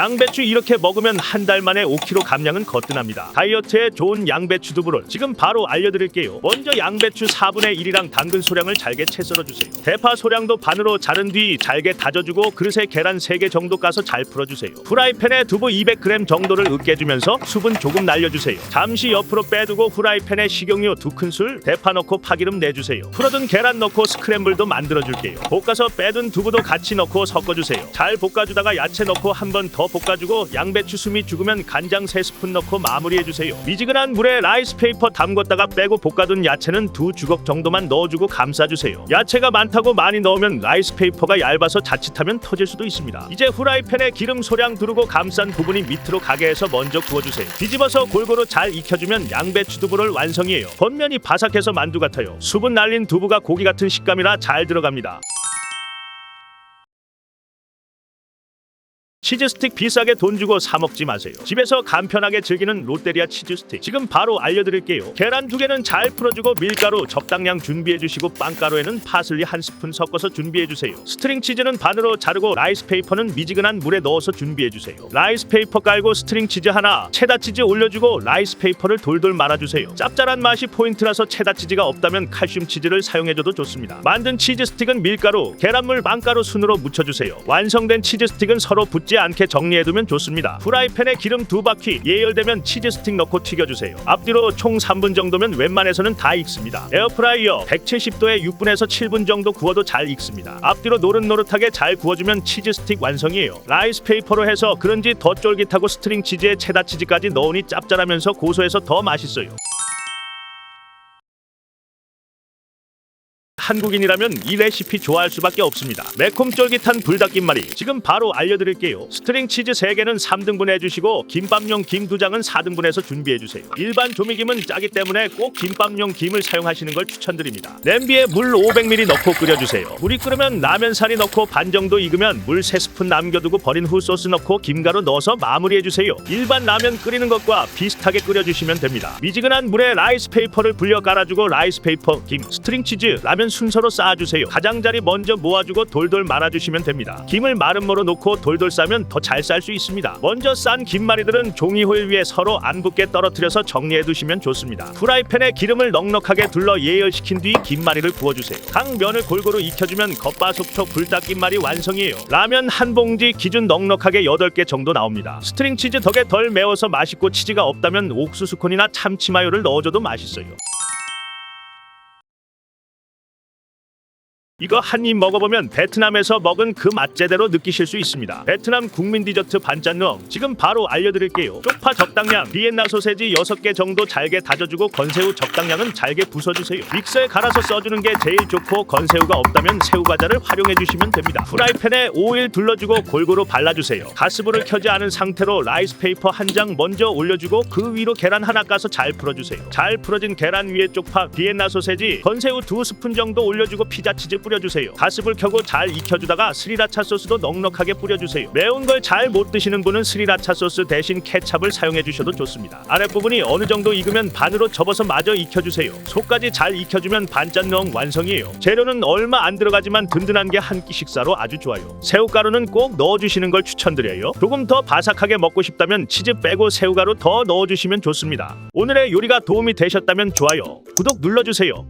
양배추 이렇게 먹으면 한 달 만에 5kg 감량은 거뜬합니다. 다이어트에 좋은 양배추 두부를 지금 바로 알려드릴게요. 먼저 양배추 4분의 1이랑 당근 소량을 잘게 채 썰어주세요. 대파 소량도 반으로 자른 뒤 잘게 다져주고 그릇에 계란 3개 정도 까서 잘 풀어주세요. 프라이팬에 두부 200g 정도를 으깨주면서 수분 조금 날려주세요. 잠시 옆으로 빼두고 후라이팬에 식용유 2큰술, 대파 넣고 파기름 내주세요. 풀어둔 계란 넣고 스크램블도 만들어줄게요. 볶아서 빼둔 두부도 같이 넣고 섞어주세요. 잘 볶아주다가 야채 넣고 한번 더 볶아주고 양배추 숨이 죽으면 간장 3스푼 넣고 마무리해주세요. 미지근한 물에 라이스 페이퍼 담궜다가 빼고 볶아둔 야채는 두 주걱 정도만 넣어주고 감싸주세요. 야채가 많다고 많이 넣으면 라이스 페이퍼가 얇아서 자칫하면 터질 수도 있습니다. 이제 후라이팬에 기름 소량 두르고 감싼 부분이 밑으로 가게 해서 먼저 구워주세요. 뒤집어서 골고루 잘 익혀주면 양배추 두부를 완성이에요. 겉면이 바삭해서 만두 같아요. 수분 날린 두부가 고기 같은 식감이라 잘 들어갑니다. 치즈 스틱 비싸게 돈 주고 사 먹지 마세요. 집에서 간편하게 즐기는 롯데리아 치즈 스틱. 지금 바로 알려드릴게요. 계란 두 개는 잘 풀어주고 밀가루 적당량 준비해 주시고 빵가루에는 파슬리 한 스푼 섞어서 준비해 주세요. 스트링 치즈는 반으로 자르고 라이스 페이퍼는 미지근한 물에 넣어서 준비해 주세요. 라이스 페이퍼 깔고 스트링 치즈 하나, 체다 치즈 올려주고 라이스 페이퍼를 돌돌 말아주세요. 짭짤한 맛이 포인트라서 체다 치즈가 없다면 칼슘 치즈를 사용해줘도 좋습니다. 만든 치즈 스틱은 밀가루, 계란물, 빵가루 순으로 묻혀주세요. 완성된 치즈 스틱은 서로 붙지 않게 정리해두면 좋습니다. 프라이팬에 기름 두 바퀴 예열되면 치즈 스틱 넣고 튀겨주세요. 앞뒤로 총 3분 정도면 웬만해서는 다 익습니다. 에어프라이어 170도에 6분에서 7분 정도 구워도 잘 익습니다. 앞뒤로 노릇노릇하게 잘 구워주면 치즈 스틱 완성이에요. 라이스 페이퍼로 해서 그런지 더 쫄깃하고 스트링 치즈에 체다 치즈까지 넣으니 짭짤하면서 고소해서 더 맛있어요. 한국인이라면 이 레시피 좋아할 수밖에 없습니다. 매콤 쫄깃한 불닭김말이 지금 바로 알려드릴게요. 스트링 치즈 3개는 3등분 해주시고 김밥용 김 2장은 4등분해서 준비해주세요. 일반 조미김은 짜기 때문에 꼭 김밥용 김을 사용하시는 걸 추천드립니다. 냄비에 물 500ml 넣고 끓여주세요. 물이 끓으면 라면사리 넣고 반 정도 익으면 물 3스푼 남겨두고 버린 후 소스 넣고 김가루 넣어서 마무리해주세요. 일반 라면 끓이는 것과 비슷하게 끓여주시면 됩니다. 미지근한 물에 라이스 페이퍼를 불려 깔아주고 라이스 페이퍼, 김, 스트링 치즈, 라면 순서로 쌓아주세요. 가장자리 먼저 모아주고 돌돌 말아주시면 됩니다. 김을 마른 모로 놓고 돌돌 싸면 더 잘 쌀 수 있습니다. 먼저 싼 김말이들은 종이 호일 위에 서로 안 붙게 떨어뜨려서 정리해 두시면 좋습니다. 프라이팬에 기름을 넉넉하게 둘러 예열시킨 뒤 김말이를 구워주세요. 각 면을 골고루 익혀주면 겉바속촉 불닭김말이 완성이에요. 라면 한 봉지 기준 넉넉하게 8개 정도 나옵니다. 스트링 치즈 덕에 덜 매워서 맛있고 치즈가 없다면 옥수수 콘이나 참치 마요를 넣어줘도 맛있어요. 이거 한 입 먹어보면 베트남에서 먹은 그 맛 제대로 느끼실 수 있습니다. 베트남 국민 디저트 반짠누엉 지금 바로 알려드릴게요. 쪽파 적당량, 비엔나 소세지 6개 정도 잘게 다져주고 건새우 적당량은 잘게 부숴주세요. 믹서에 갈아서 써주는 게 제일 좋고 건새우가 없다면 새우과자를 활용해주시면 됩니다. 프라이팬에 오일 둘러주고 골고루 발라주세요. 가스불을 켜지 않은 상태로 라이스 페이퍼 한 장 먼저 올려주고 그 위로 계란 하나 까서 잘 풀어주세요. 잘 풀어진 계란 위에 쪽파, 비엔나 소세지, 건새우 두 스푼 정도 올려주고 피자 치즈 뿌 려주세요. 가스불 켜고 잘 익혀주다가 스리라차 소스도 넉넉하게 뿌려주세요. 매운 걸 잘 못 드시는 분은 스리라차 소스 대신 케찹을 사용해 주셔도 좋습니다. 아랫부분이 어느 정도 익으면 반으로 접어서 마저 익혀주세요. 속까지 잘 익혀주면 반짠농 완성이에요. 재료는 얼마 안 들어가지만 든든한 게 한 끼 식사로 아주 좋아요. 새우가루는 꼭 넣어주시는 걸 추천드려요. 조금 더 바삭하게 먹고 싶다면 치즈 빼고 새우가루 더 넣어주시면 좋습니다. 오늘의 요리가 도움이 되셨다면 좋아요, 구독 눌러주세요.